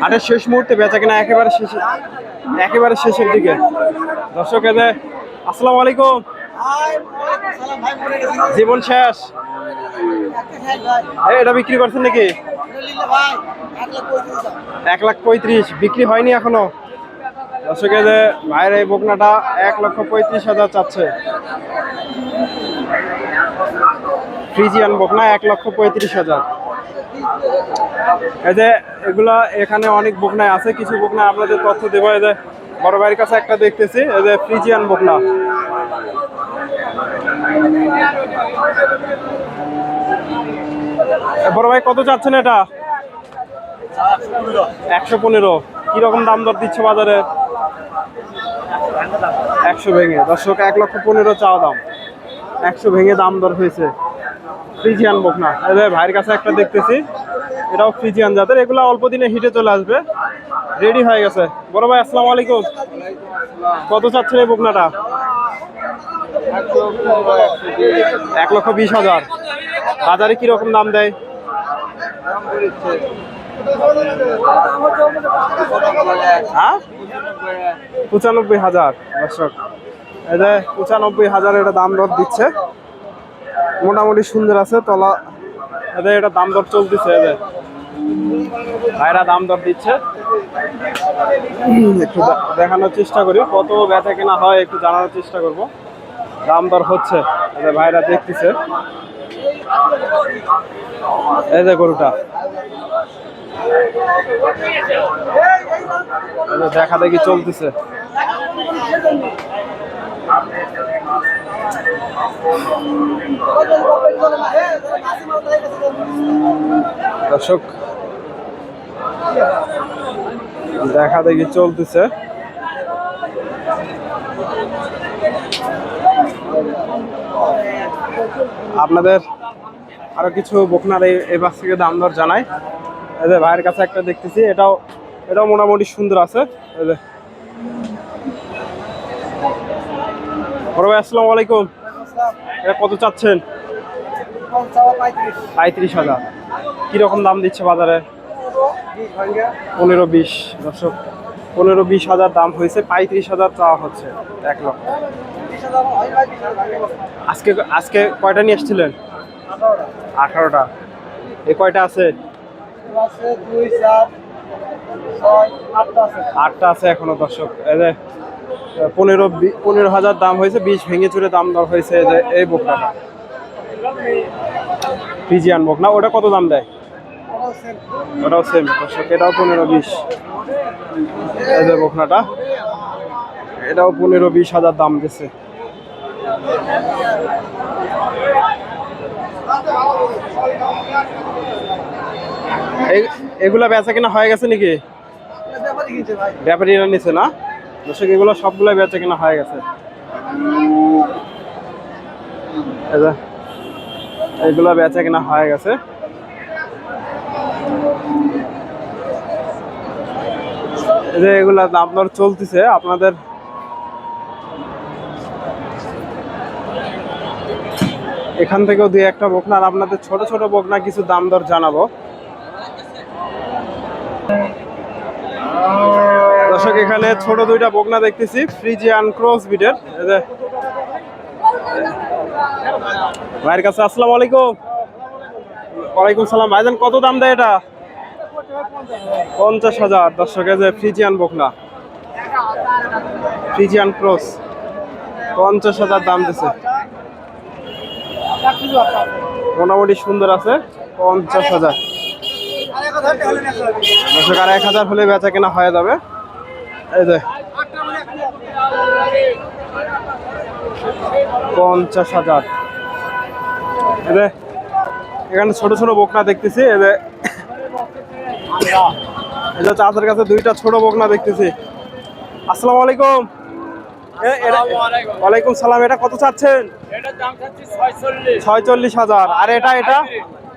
হাটের শেষ মুহূর্তে বেচা কিনা একেবারে শেষে একেবারে শেষের দিকে। দর্শক এদের আসসালামু আলাইকুম। জীবন শেষ। এটা বিক্রি করছেন নাকি? এক লাখ পঁয়ত্রিশ, বিক্রি হয়নি এখনও। দর্শকে যে, ভাইয়ের এই বকনাটা এক লক্ষ পঁয়ত্রিশ হাজার চাচ্ছে। ফ্রিজিয়ান বকনা এক লক্ষ পঁয়ত্রিশ হাজার। এই যে এগুলা এখানে অনেক বকনায় আছে, কিছু বকনা আপনাদের তথ্য দেবো। এই যে বড় ভাইয়ের কাছে একটা দেখতেছি, এই যে ফ্রিজিয়ান বকনা। বড় ভাই, কত চাচ্ছেন এটা? একশো পনেরো। কীরকম দাম দর দিচ্ছে বাজারে? একশো ভেঙে। দর্শক, এক লক্ষ পনেরো চাওয়া দাম। একশো ভেঙে দাম দর হয়েছে। ফ্রিজিয়ান বকনা। ভাইয়ের কাছে একটা দেখতেছি। এটাও ফ্রিজিয়ান জাতের। এগুলো অল্প দিনে হিটে চলে আসবে। রেডি হয়ে গেছে। বড় ভাই, আসসালামু আলাইকুম। কত চাচ্ছেন এই বকনাটা? এক লক্ষ বিশ হাজার। বাজারে কীরকম দাম দেয়? হ্যাঁ? পঁচানব্বই হাজার, দর্শক। এই যে পঁচানব্বই হাজার এটা দাম দর দিচ্ছে। মোটামুটি সুন্দর আছে, তলা এটা দাম দর চলতেছে এদের ভাইরা দাম দর দিচ্ছে। একটু দেখানোর চেষ্টা করি। কত বেচা কেনা হয় একটু জানানোর চেষ্টা করব। দাম দর হচ্ছে। ভাইরা দেখতেছে। এই যে গরুটা। দেখা দেখি চলতেছে। দর্শক দেখা দেখি চলতেছে। আপনাদের আরও কিছু বকনার এই বাস থেকে দাম দর জানাই। এই যে ভাইয়ের কাছে একটা দেখতেছি এটাও এটাও মোটামুটি সুন্দর আছে। এই যে। বড় ভাই আসসালামু আলাইকুম। এটা কত চাচ্ছেন? পঁয়ত্রিশ হাজার। কীরকম দাম দিচ্ছে বাজারে? পনেরো বিশ দর্শক, পনেরো বিশ হাজার দাম হয়েছে, পঁয়ত্রিশ হাজার চাওয়া হচ্ছে, এক লক্ষ। আজকে আজকে কয়টা নিয়ে এসেছিলেন আঠারোটা। এ কয়টা আছে? আটটা আছে এখনও দর্শক। এই যে, পনেরো পনেরো হাজার দাম হয়েছে, বিশ ভেঙে চুরে দাম দর হয়েছে, এই যে এই বোকনাটা। ফিজিয়ান বোক না ওটা কত দাম দেয়? ওটাও সেম দর্শক, এটাও পনেরো বিশ। বোকনাটা এটাও পনেরো বিশ হাজার দাম এই- এগুলা বেচা কিনা হয়ে গেছে নাকি? ব্যাপারীরা নিছে না? দর্শক, এগুলো সবগুলো বেচা কিনা হয়ে গেছে। এগুলো বেচা কিনা হয়ে গেছে। যে এগুলা দর চলতেছে, আপনাদের এখান থেকেও দুই একটা বকনা, আর আপনাদের ছোট ছোট বকনা কিছু দাম দর জানাব। দর্শক, এখানে ছোট দুইটা বকনা দেখতেছি ফ্রিজি ফ্রিজিয়ান ক্রস বিটের ভাইয়ের কাছে আসসালামু আলাইকুম। ওয়ালাইকুম সালাম। ভাইজান, কত দাম দেয় এটা? পঞ্চাশ হাজার। দর্শক যে ফ্রিজিয়ান বকনা। ফ্রিজিয়ান ক্রস পঞ্চাশ হাজার দাম দিছে। মোটামুটি সুন্দর আছে। পঞ্চাশ হাজার। দর্শক, আর এক হাজার হলে বেচা কেনা হয়ে যাবে। এই যে। পঞ্চাশ হাজার। এখানে ছোট ছোট বকনা দেখতেছি। যে এই যে চাচার কাছে দুইটা ছোট বকনা দেখতেছি। আসসালামু আলাইকুম। ওয়ালাইকুম সালাম এটা কত চাচ্ছেন? ছয়চল্লিশ। হাজার। আর এটা এটা?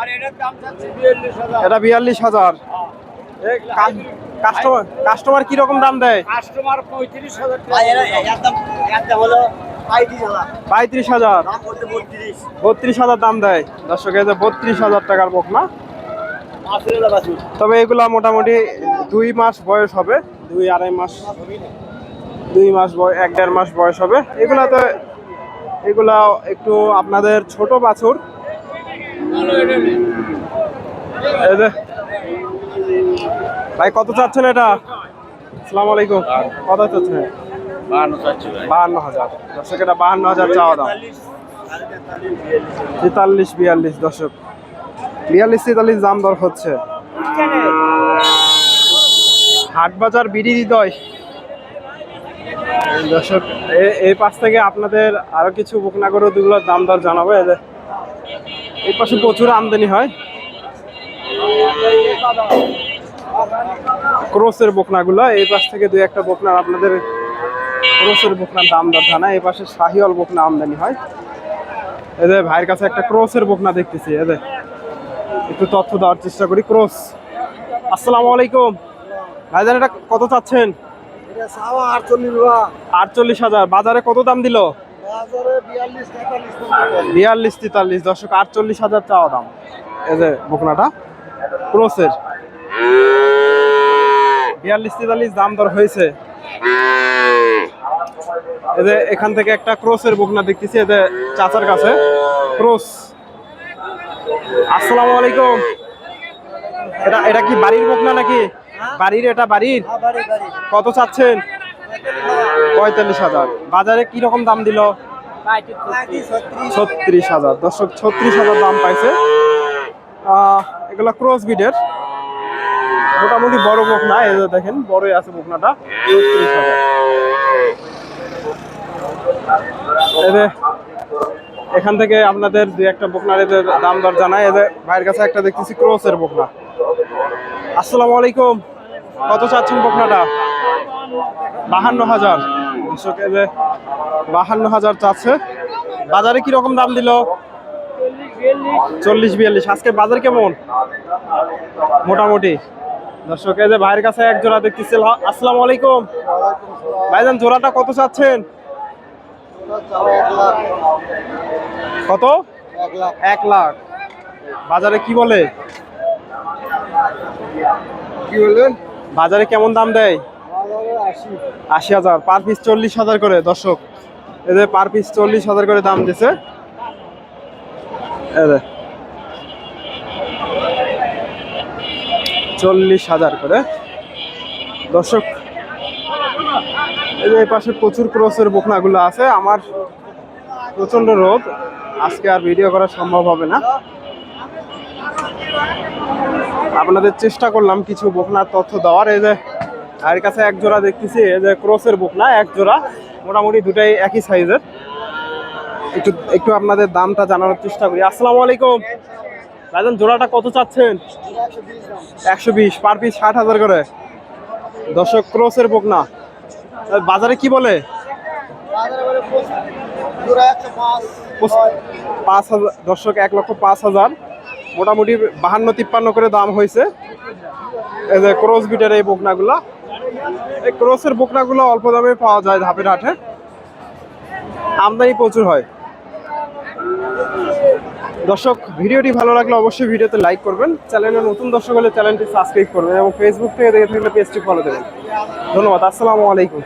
আর এটার দাম চাচ্ছি বিয়াল্লিশ হাজার। এটা বিয়াল্লিশ হাজার। কাস্টমার কাস্টমার কি রকম দাম দেয়? কাস্টমার পঁয়ত্রিশ হাজার পঁয়ত্রিশ হাজার। বত্রিশ হাজার দাম দেয়। দর্শক এই যে বত্রিশ হাজার টাকার বকনা। তবে এগুলা মোটামুটি দুই মাস বয়স হবে। দুই আড়াই মাস দুই মাস বয়স এক দেড় মাস বয়স হবে। এগুলা তো এগুলা একটু আপনাদের ছোট বাছুর। ভাই কত চাচ্ছেন এটা? আসসালামু আলাইকুম। কত চাচ্ছেন? বাহান্ন হাজার। দর্শক এটা বাহান্ন হাজার চাওয়া দাম। তেতাল্লিশ বিয়াল্লিশ দর্শক। বিয়াল্লিশ তেতাল্লিশ দাম দর হচ্ছে। হাট বাজার বিডি হৃদয়। দর্শক এই পাশ থেকে আপনাদের আরও কিছু বকনাগর দুগুলোর দাম দর জানাব। এদের এই পাশে প্রচুর আমদানি হয়। ক্রোসের বকনাগুলো, এই পাশ থেকে দুই একটা বকনার আপনাদের ক্রোসের বকনার দাম দর জানায় এই পাশে শাহিওয়াল বকনা আমদানি হয়। এদের ভাইয়ের কাছে একটা ক্রোসের বকনা দেখতেছি। এদের একটু তথ্য দেওয়ার চেষ্টা করি। ক্রোস আসসালামু আলাইকুম। ভাইজান এটা কত চাচ্ছেন? আটচল্লিশ হাজার। বাজারে কত দাম দিল? বিয়াল্লিশ তেতাল্লিশ দর্শক আটচল্লিশ হাজার চাওয়া দাম। এই যে বকনাটা ক্রোসের। বিয়াল্লিশ তেতাল্লিশ দাম দর হয়েছে। এই যে এখান থেকে একটা ক্রোসের বকনা দেখতেছি এদের চাচার কাছে। ক্রোস। আসসালামু আলাইকুম। এটা এটা কি বাড়ির বকনা নাকি? বাড়ির এটা বাড়ির? কত চাচ্ছেন? পঁয়তাল্লিশ হাজার। বাজারে কি রকম দাম দিল? ছত্রিশ হাজার। দর্শক ছত্রিশ হাজার দাম পাইছে। এগুলা ক্রস বিডের মোটামুটি বড় বকনা এই দেখেন বড়ই আছে বকনাটা। ছত্রিশ হাজার। এখান থেকে আপনাদের দুই একটা বকনার এদের দাম দর জানায় এদের ভাইয়ের কাছে একটা দেখতেছি ক্রসের বকনা। আসসালামু আলাইকুম। কত চাচ্ছেন বকনাটা? বাহান্ন হাজার। বাহান্ন হাজার চাচ্ছে। বাজারে কি রকম দাম দিল? চল্লিশ বিয়াল্লিশ। আজকে বাজার কেমন? মোটামুটি। দর্শক, এই যে ভাইয়ের কাছে এক জোড়া দেখতেছি। আসসালামু আলাইকুম। ভাইজান, জোড়াটা কত চাচ্ছেন? কত? এক লাখ। বাজারে কি বলে? কি বললেন বাজারে কেমন দাম দেয়? আশি। হাজার। পার পিস চল্লিশ হাজার করে দর্শক। এদের পার পিস চল্লিশ হাজার করে দাম দিছে। চল্লিশ হাজার করে। দর্শক এই পাশে প্রচুর ক্রসের বকনাগুলো আছে। আমার প্রচণ্ড রোদ। আজকে আর ভিডিও করা সম্ভব হবে না। আপনাদের চেষ্টা করলাম কিছু বকনার তথ্য দেওয়ার। এই যে আর কাছে এক জোড়া দেখতেছি, এই যে ক্রসের বকনা, এক জোড়া। মোটামুটি দুটাই একই সাইজের একটু একটু আপনাদের দামটা জানানোর চেষ্টা করি। আসসালামু আলাইকুম। ভাইজান জোড়াটা কত চাচ্ছেন? একশো বিশ, পার পিস ষাট হাজার করে। দর্শক, ক্রসের বকনা। বাজারে কি বলে? পাঁচ হাজার, দর্শক এক লক্ষ পাঁচ হাজার। মোটামুটি বাহান্ন, তিপ্পান্ন করে দাম হয়েছে। এই যে ক্রস বিটের এই বকনাগুলা। এই ক্রসের বকনাগুলো অল্প দামে পাওয়া যায় ধাপের হাটে। আমদানি প্রচুর হয়। দর্শক, ভিডিওটি ভালো লাগলে অবশ্যই ভিডিওতে লাইক করবেন। চ্যানেলে নতুন দর্শক হলে চ্যানেলটি সাবস্ক্রাইব করবেন এবং ফেসবুক থেকে দেখে থাকলে পেজটি ফলো দেবেন। ধন্যবাদ, আসসালামু আলাইকুম।